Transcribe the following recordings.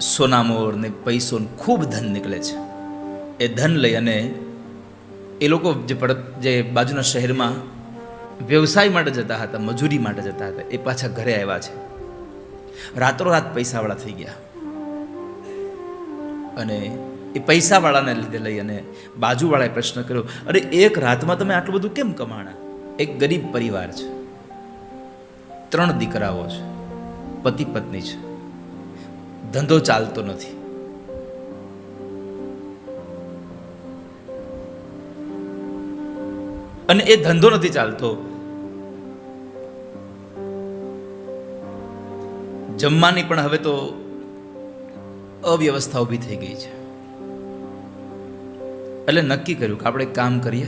સોનામોર ને પૈસો ખૂબ ધન નીકળે છે. એ ધન લઈ અને એ લોકો જે પડત, જે બાજુના શહેરમાં વ્યવસાય માટે જતા હતા, મજૂરી માટે જતા હતા, એ પાછા ઘરે આવ્યા છે. રાતોરાત પૈસાવાળા થઈ ગયા. અને એ પૈસાવાળાને લીધે લઈ અને બાજુવાળાએ પ્રશ્ન કર્યો, અરે, એક રાતમાં તમે આટલું બધું કેમ કમાણા? એક ગરીબ પરિવાર છે. ત્રણ દીકરાઓ છે. પતિ પત્ની છે. ધંધો ચાલતો નથી. અને એ ધંધો નથી ચાલતો. જમવાની પણ હવે તો અવ્યવસ્થા ઊભી થઈ ગઈ છે. એટલે નક્કી કર્યું કે આપણે કામ કરીએ.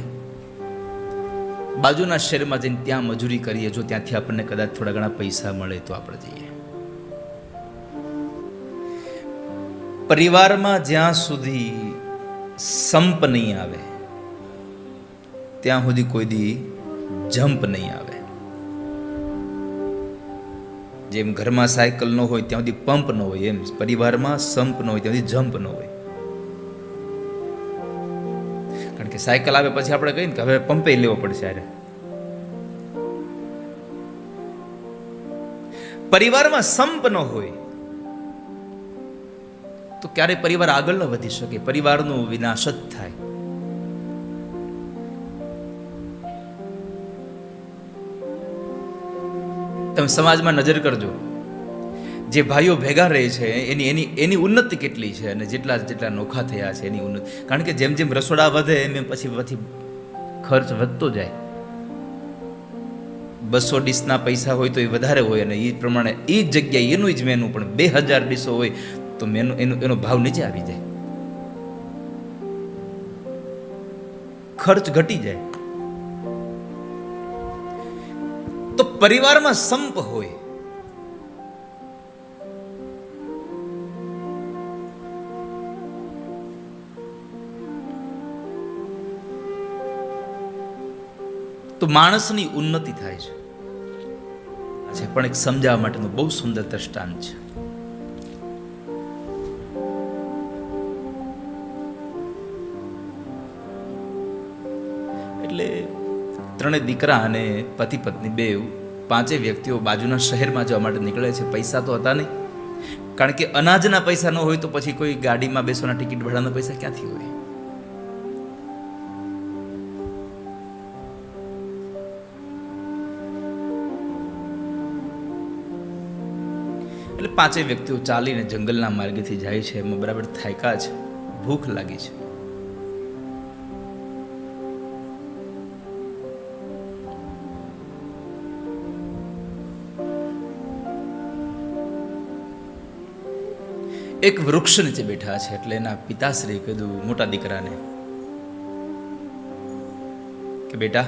બાજુના શહેરમાં જઈને ત્યાં મજૂરી કરીએ, જો ત્યાંથી આપણને કદાચ થોડા ઘણા પૈસા મળે તો આપણે જઈએ. પરિવારમાં જ્યાં સુધી સંપ નહીં આવે, ત્યાં સુધી કોઈ દી જમ્પ નહીં આવે. જેમ ઘરમાં સાયકલ ન હોય, ત્યાં સુધી પંપ ન હોય, એમ પરિવારમાં સંપ ન હોય, ત્યાં સુધી જમ્પ ન હોય. કારણ કે સાયકલ આવે પછી આપણે કહીએ ને કે હવે પંપે લેવો પડશે અરે પરિવારમાં સંપ ન હોય ક્યારે પરિવાર આગળ ન વધી શકે, પરિવારનો વિનાશ જ થાય. તમે સમાજમાં નજર કરજો. જે ભાઈઓ ભેગા રહે છે, એની એની એની ઉન્નતિ કેટલી છે અને જેટલા જેટલા નોખા થયા છે, એની ઉન્નતિ. કારણ કે જેમ જેમ રસોડા વધે, એમ એમ પછી પછી ખર્ચ વધતો જાય. બસો ડીશના પૈસા હોય તો એ વધારે હોય અને એ પ્રમાણે એ જગ્યાએ એનું જ મેનુ પણ બે હજાર ડીશો હોય તો મેનુ એનો એનો ભાવ નીચે આવી જાય. ખર્ચ ઘટી જાય. તો પરિવારમાં સંપ હોય. તો માણસની ઉન્નતિ થાય છે. પણ એક સમજાવવા માટેનું બહુ સુંદર દ્રષ્ટાંત છે. એટલે ત્રણેય દીકરા અને પતિ પત્ની બે પાંચે વ્યક્તિઓ બાજુના શહેરમાં જવા માટે નીકળે છે. પૈસા તો હતા નહીં. કારણ કે અનાજના પૈસા ન હોય તો પછી કોઈ ગાડીમાં બેસવાના ટિકિટ ભાડાના પૈસા ક્યાંથી હોય? એટલે પાંચેય વ્યક્તિઓ ચાલીને જંગલના માર્ગેથી જાય છે. એમાં બરાબર થાયકા છે ભૂખ લાગી છે. એક વૃક્ષ નીચે બેઠા છે એટલે એના પિતાશ્રી કીધું, મોટા દીકરાને. કે બેટા,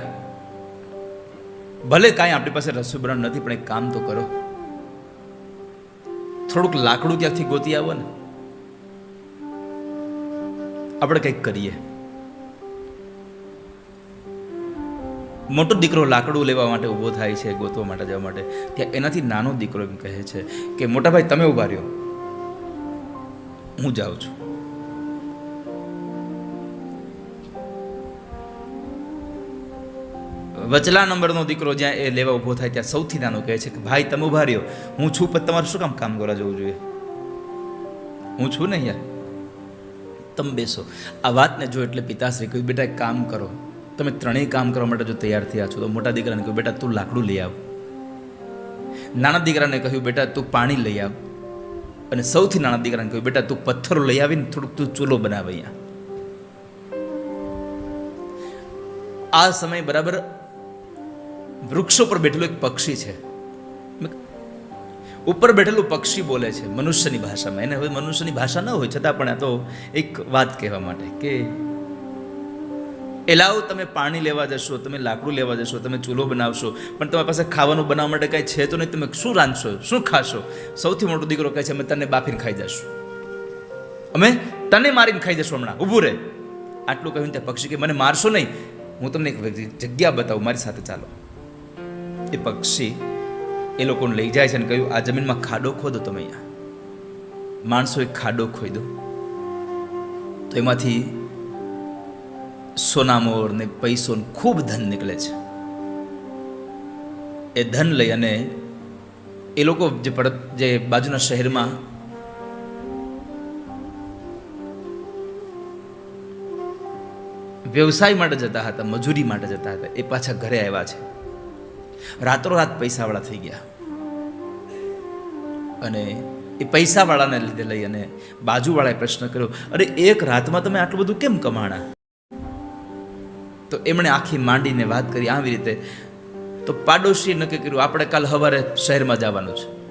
ભલે કાંઈ આપણી પાસે રસોઈ નથી, પણ એક કામ તો કરો. થોડુંક લાકડું ક્યાંથી ગોતી આવો ને. આપણે કંઈક કરીએ. મોટો દીકરો લાકડું લેવા માટે ઊભો થાય છે, ગોતવા માટે, જવા માટે. ત્યાં એનાથી નાનો દીકરો એમ કહે છે કે, મોટા ભાઈ, તમે ઊભા રહ્યો. હું જાઉં છું. વચલા નંબરનો દીકરો જ્યાં એ લેવા ઊભો થાય ત્યાં સૌથી નાનો કહે છે કે, ભાઈ, તમે ઊભા રહ્યો. હું છું, પણ તમારે શું કામ કામ કરવા જવું જોઈએ? હું છું ને યાર. તમે બેસો. આ વાતને જો એટલે પિતાશ્રી કહ્યું, બેટા કામ કરો. તમે ત્રણેય કામ કરવા માટે જો તૈયાર થયા છો, તો મોટા દીકરાને કહ્યું, બેટા, તું લાકડું લઈ આવ. નાના દીકરાને કહ્યું, બેટા, તું પાણી લઈ આવ. અને સૌથી નાના દીકરાને કહ્યું, બેટા, તું પથ્થરો લઈ આવીને થોડુંક તું ચૂલો બનાવ અહીંયા. આ સમય બરાબર વૃક્ષો પર બેઠેલું એક પક્ષી છે. ઉપર બેઠેલું પક્ષી બોલે છે, મનુષ્યની ભાષામાં. એને હવે મનુષ્યની ભાષા ન હોય, છતાં પણ આ તો એક વાત કહેવા માટે કે એલાવ તમે પાણી લેવા જશો, તમે લાકડું લેવા જશો, તમે ચૂલો બનાવશો, પણ તમારી પાસે ખાવાનું બનાવવા માટે કાંઈ છે તો નહીં, તમે શું રાંધશો, શું ખાશો? સૌથી મોટો દીકરો કહે છે, અમે તને બાફીને ખાઈ જશું. અમે તને મારીને ખાઈ જશું હમણાં, ઊભું રહે આટલું કહ્યું ત્યાં પક્ષી કે, મને મારશો નહીં, હું તમને એક જગ્યા બતાવું, મારી સાથે ચાલો. એ પક્ષી એ લોકોને લઈ જાય છે અને કહ્યું, આ જમીનમાં ખાડો ખોદો તમે અહીંયા. માણસોએ ખાડો ખોઈ દો તો એમાંથી સોનામોર ને પૈસો ખૂબ ધન નીકળે છે. એ ધન લઈ અને એ લોકો જે પડત જે બાજુના શહેરમાં વ્યવસાય માટે જતા હતા, મજૂરી માટે જતા હતા, એ પાછા ઘરે આવ્યા છે. રાતોરાત પૈસાવાળા થઈ ગયા. અને એ પૈસાવાળાને લીધે લઈ અને બાજુવાળાએ પ્રશ્ન કર્યો, અરે, એક રાતમાં તમે આટલું બધું કેમ કમાણા? તો એમણે આખી માંડીને વાત કરી આવી રીતે. તો પાડોશીએ નક્કી કર્યું, આપણે કાલ સવારે શહેરમાં જવાનું છે.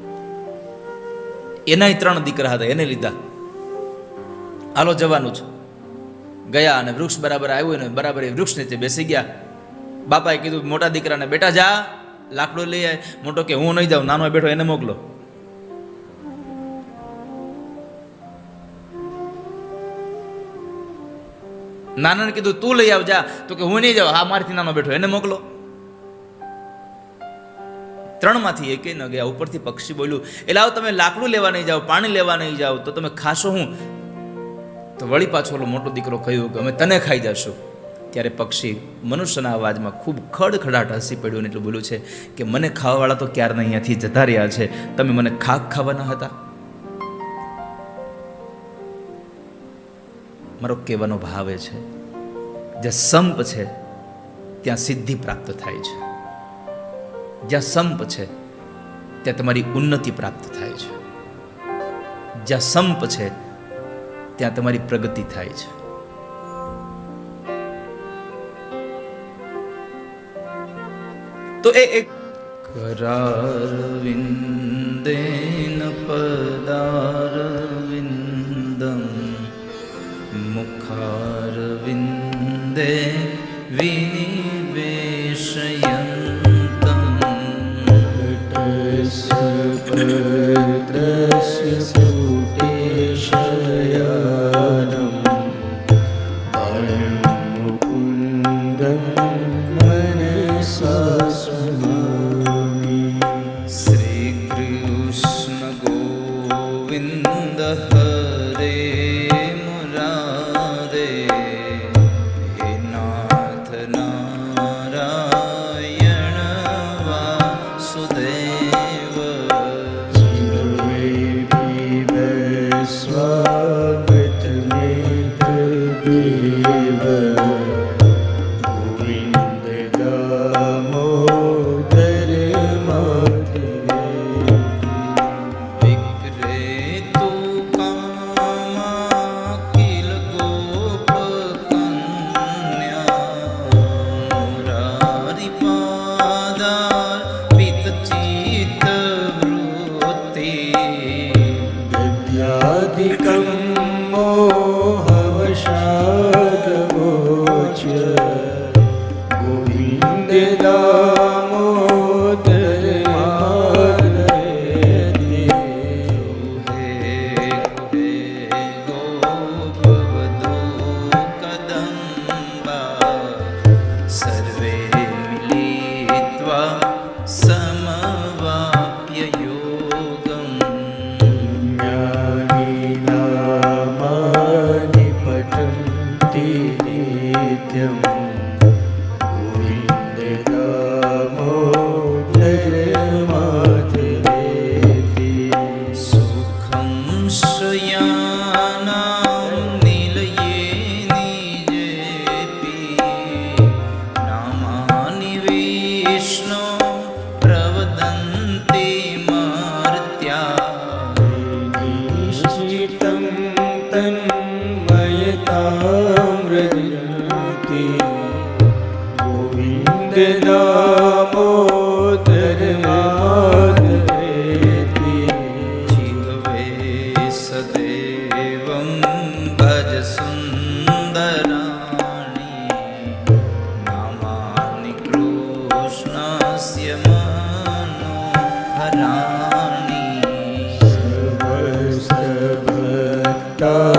એનાય ત્રણ દીકરા હતા, એને લીધા. હાલો, જવાનું છે. ગયા અને વૃક્ષ બરાબર આવ્યું ને બરાબર એ વૃક્ષ નીચે બેસી ગયા. બાપાએ કીધું, મોટા દીકરાને બેટા જા, લાકડો લઈ આય. મોટો કે, હું નહીં જાઉં, નાનો બેઠો એને મોકલો. નાનાને કીધું, તું લઈ આવજા. તો કે, હું નહીં જાઉં. હા, મારથી નાનો બેઠો. એને મોકલો. ત્રણમાંથી એકે ન ગયા. ઉપરથી પક્ષી બોલ્યું એટલે આવો તમે લાકડું લેવા નહીં જાઓ, પાણી લેવા નહીં જાઓ, તો તમે ખાશો હું? તો વળી પાછો ઓલો મોટો દીકરો કહ્યું કે, અમે તને ખાઈ જશું. ત્યારે પક્ષી મનુષ્યના અવાજમાં ખૂબ ખડખડાટ હસી પડ્યું એટલું બોલ્યું છે કે, મને ખાવાવાળા તો ક્યારના અહીંયાથી જતા રહ્યા છે. તમે મને ખાક ખાવાના હતા? મારો કહેવાનો ભાવ છે. જે સંપ છે, ત્યાં સિદ્ધિ પ્રાપ્ત થાય છે. જ્યાં સંપ છે, ત્યાં તમારી ઉન્નતિ પ્રાપ્ત થાય છે. જ્યાં સંપ છે, ત્યાં તમારી પ્રગતિ થાય છે. તો એ એક કરાર વિંદેન પદારવિંદમ श्रीमुखारविन्दे विनिवेशयन्तं घटस्य पदस्य વ્રજરતિ ગોવિંદ દામોદર માધવેતિ જીવે સદેવં ભજ સુંદરાણી નામાનિ કૃષ્ણસ્ય મનોહરાણી સર્વસ્ત ભક્તા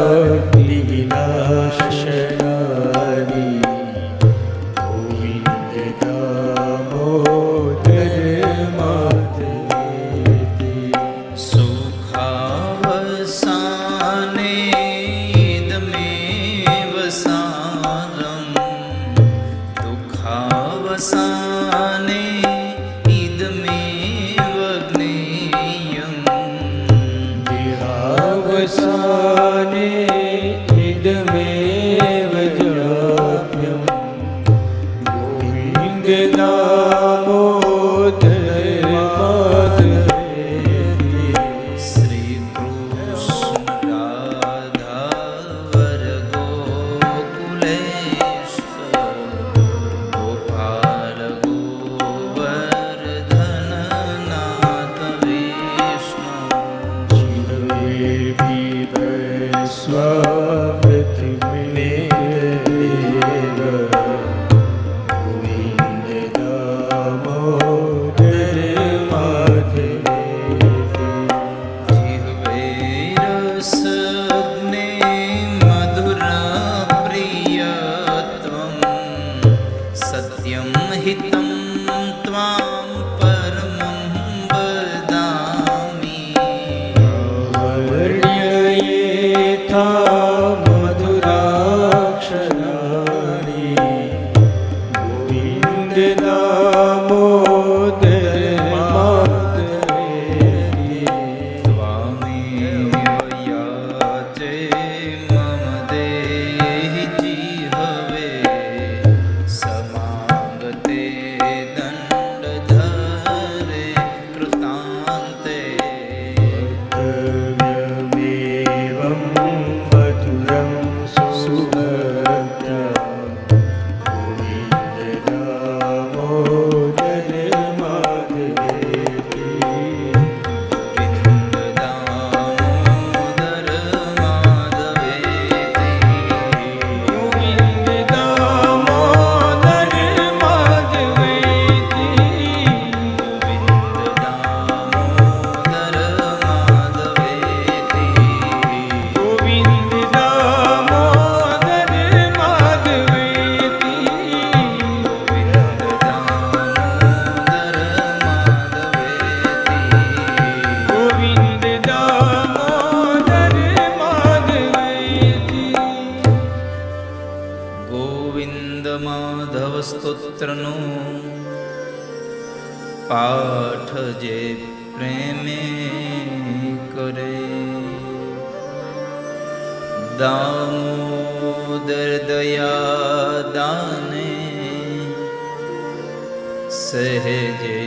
દામોદર દયા દાને સહેજે